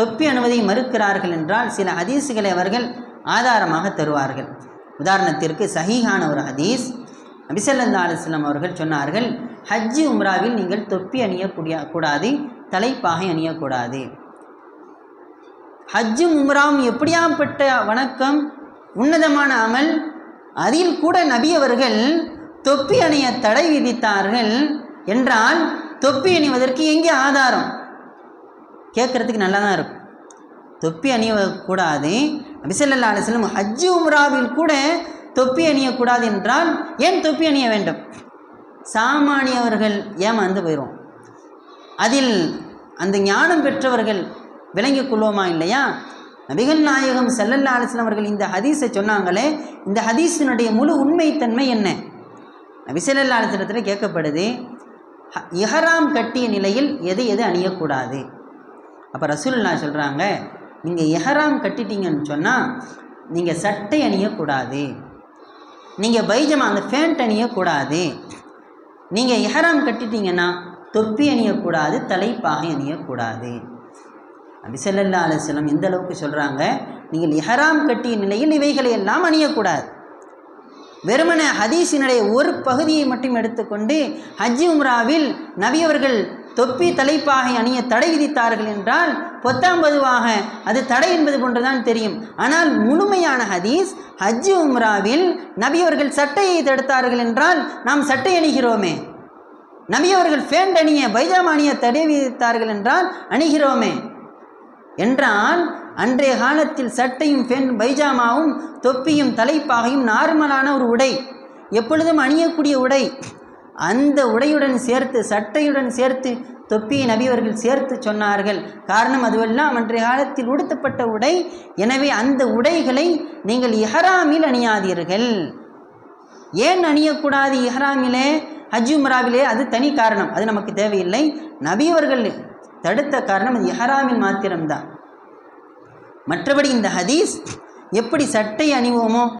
தொப்பி அணுவதை மறுக்கிறார்கள் என்றால் சில ஹதீஸுகளை அவர்கள் ஆதாரமாக தருவார்கள். உதாரணத்திற்கு சஹீஹான ஒரு ஹதீஸ். நபிசல்லா அவர்கள் சொன்னார்கள் ஹஜ்ஜி உம்ராவில் நீங்கள் தொப்பி அணியக்கூடிய கூடாது தலைப்பாகை அணியக்கூடாது. ஹஜ்ஜும் உம்ராவும் எப்படியாப்பட்ட வணக்கம் உன்னதமான அமல் அதில் கூட நபியவர்கள் தொப்பி அணிய தடை விதித்தார்கள் என்றால் தொப்பி அணிவதற்கு எங்கே ஆதாரம்? கேட்குறதுக்கு நல்லா தான் இருக்கும். தொப்பி அணியக்கூடாது. நபிசல்லா அலுவலம் ஹஜ்ஜு உம்ராவில் கூட தொப்பி அணியக்கூடாது என்றால் ஏன் தொப்பி அணிய வேண்டும்? சாமானியவர்கள் ஏமாந்து போயிடும் அதில் அந்த ஞானம் பெற்றவர்கள் விளங்கிக் கொள்வோமா இல்லையா? நபிகள் நாயகம் செல்லல்லா அலிஸ்லாம் அவர்கள் இந்த ஹதீஸை சொன்னாங்களே இந்த ஹதீஸினுடைய முழு உண்மைத்தன்மை என்ன? நபிசல்லா ஸல்லல்லாஹு கேட்கப்படுது ஹ- கட்டிய நிலையில் எது எது அணியக்கூடாது? அப்போ ரசூல்லா சொல்கிறாங்க நீங்கள் எஹராம் கட்டிட்டீங்கன்னு சொன்னால் நீங்கள் சட்டை அணியக்கூடாது. நீங்கள் பைஜமா அந்த ஃபேண்ட் அணியக்கூடாது. நீங்கள் எஹராம் கட்டிட்டீங்கன்னா தொப்பி அணியக்கூடாது தலைப்பாகை அணியக்கூடாது. அபிசல்லா அலுவலம் எந்த அளவுக்கு சொல்கிறாங்க நீங்கள் எஹராம் கட்டிய நிலையில் இவைகளை எல்லாம் அணியக்கூடாது. வெறுமனை ஹதீஸினுடைய ஒரு பகுதியை மட்டும் எடுத்துக்கொண்டு ஹஜ்ஜி உம்ராவில் நபி அவர்கள் தொப்பி தலைப்பாகை அணிய தடை விதித்தார்கள் என்றால் பொத்தாம்பதுவாக அது தடை என்பது போன்றுதான் தெரியும். ஆனால் முழுமையான ஹதீஸ் ஹஜ் உம்ராவில் நபியவர்கள் சட்டையை தடுத்தார்கள் என்றால் நாம் சட்டை அணிகிறோமே. நபியவர்கள் ஃபேண்ட் அணிய பைஜாமா அணிய தடை விதித்தார்கள் என்றால் அணிகிறோமே. என்றால் அன்றைய காலத்தில் சட்டையும் பெண் பைஜாமாவும் தொப்பியும் தலைப்பாகையும் நார்மலான ஒரு உடை எப்பொழுதும் அணியக்கூடிய உடை. அந்த உடையுடன் சேர்த்து சட்டையுடன் சேர்த்து தொப்பியை நபியவர்கள் சேர்த்து சொன்னார்கள். காரணம் அதுவெல்லாம் அன்றைய காலத்தில் உடுத்தப்பட்ட உடை. எனவே அந்த உடைகளை நீங்கள் இஹராமில் அணியாதீர்கள். ஏன் அணியக்கூடாது இஹராமிலே? ஹஜ் உம்ராவிலே அது தனி காரணம். அது நமக்கு தேவையில்லை. நபியவர்கள் தடுத்த காரணம் அது இஹ்ராமில் மாத்திரம்தான். மற்றபடி இந்த ஹதீஸ் எப்படி சட்டை அணிவோமோ